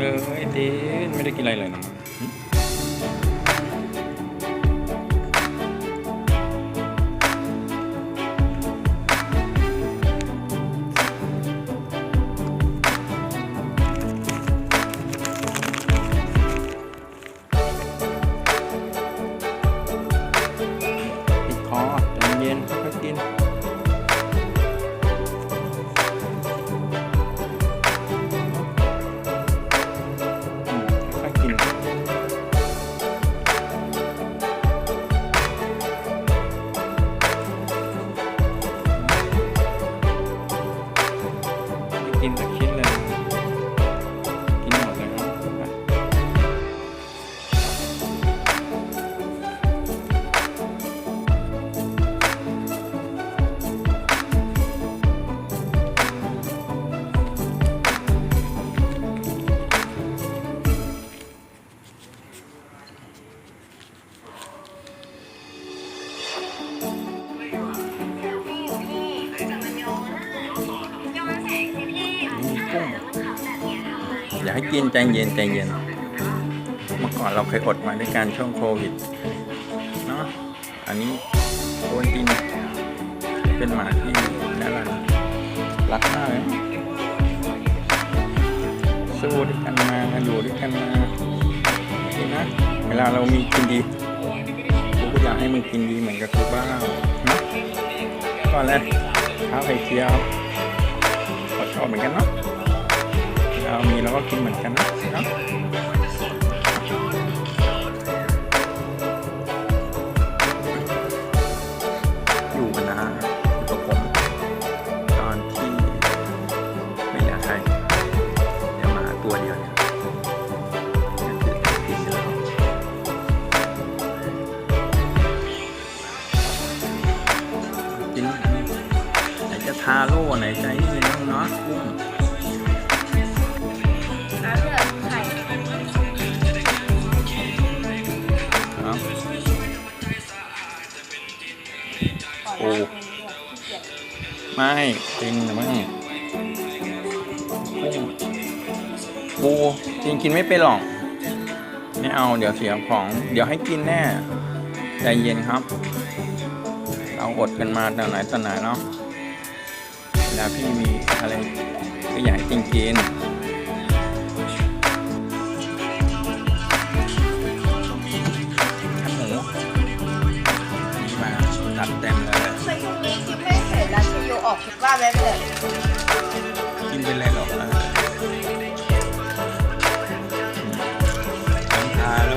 กินไม่ได้กินอะไรเลยนะติดคอใจเย็นค่อยๆกิน กุ้ง อย่าให้กินใจเย็นใจเย็น เมื่อก่อนเราเคยอดมาด้วยการช่วงโควิด เนาะ อันนี้โอนตินเป็นหมาที่น่ารักรักมากเลยสู้ด้วยกันมาอยู่ด้วยกันมานี่นะ เวลาเรามีกินดีกูก็อยากให้มึงกินดีเหมือนกับกูบ้างนะก็เลยข้าวไข่เจียวก็ชอบเหมือนกันเนาะ เรามีเราก็กินเหมือนกันนะเนาะอยู่กันนะอยู่กับผมตอนที่ไม่เหลือใครเดี๋ยวมาตัวเดียวเนี่ยก็คือแอปพิซแล้วกินไหนจะทาโร่ไหนจะนี่เนาะเนาะกุ้ง ก่อนโอ้แล้วเมนูแบบขี้เกียจไม่กินนะมั้งปูจริงกินไม่เป็นหรอก ไม่เอาเดี๋ยวเสียของ เดี๋ยวให้กินแน่ใจเย็นครับ เราอดกันมาแต่ไหนแต่ไหนเนาะเวลาพี่มีอะไรก็อยากให้กินกิน ไปเลยกินเป็นไรหรอกนะน้ำพาโล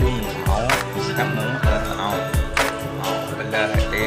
กุ้งเผากับหมูเออเอา เอาเป็นเลยเต้